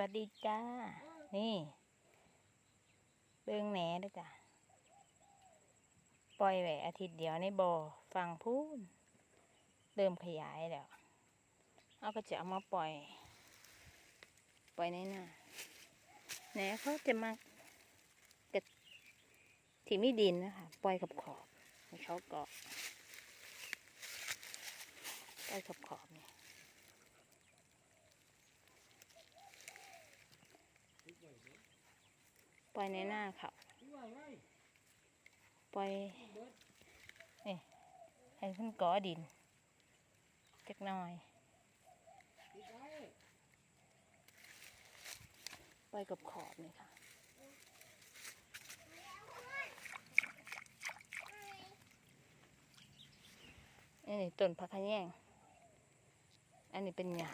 วัสดีจ้า นี่เบิ่งแหนด้วยจ้ะ ปล่อยไว้อาทิตย์เดียวในบ่อฟังพูนเริ่มขยายแล้วเอาก็จะเอามาปล่อย ปล่อยในหน้าแหนเขาจะมากระที่มีดินนะคะ ปล่อยกับขอบให้เขาเกาะปล่อยกับขอบเนี่ย ปล่อยในหน้าเขาปล่อยนี่ให้เพิ่นก่อดินจักหน่อยปล่อยกับขอบนี่ค่ะนี่ต้นผักขะแยง อันนี้เป็นหญ้า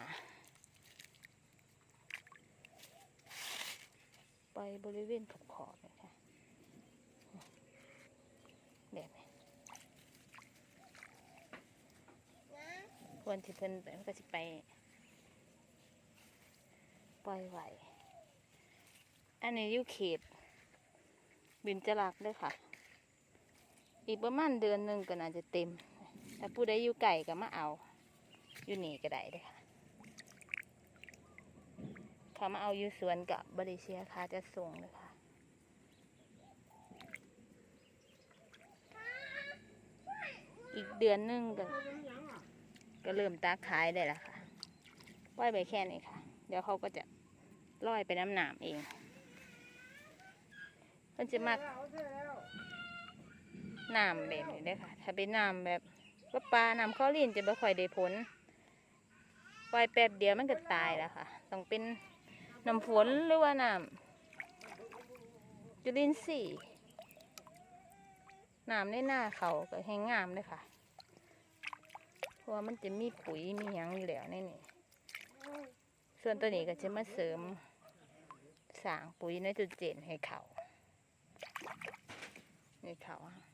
ไป บริเวณขอบขอบๆเลยค่ะแบบนี้ควรที่เพิ่นไปมันก็สิไป ปล่อยไหวอันนี้อยู่เขต บินจรักด้วยค่ะ อีกประมาณเดือนหนึ่งก็น่าจะเต็ม ถ้าผู้ใดอยู่ไก่ก็มาเอา อยู่นี่ก็ได้เด้วยค่ะ เขามาเอาอยู่สวนกับบริเชียค่าจะส่งเลยค่ะอีกเดือนนึงก็ก็เริ่มตาขายได้ล้วค่ะปล่อยไปแค่นี้ค่ะ เดี๋ยวเขาก็จะลอยไปน้ำหนามเองมันจะมักน้ำแบบนี้ได้ค่ะ ถ้าเป็นน้ำแบบว่าปลาน้ำข้าวลีนจะไม่ค่อยได้ผลปล่อยแป๊บเดียวมันก็ตายแล้วค่ะ ต้องเป็น น้ำฝนหรือว่าน้ำจุลินทรีย์น้ำในหน้าเขาก็แห้งงามเลยค่ะ เพราะว่ามันจะมีปุ๋ยมีหยังอยู่แล้วในนี่ ส่วนตัวนี้ก็จะมาเสริมสางปุ๋ยไนโตรเจนให้เขาในเขาอะ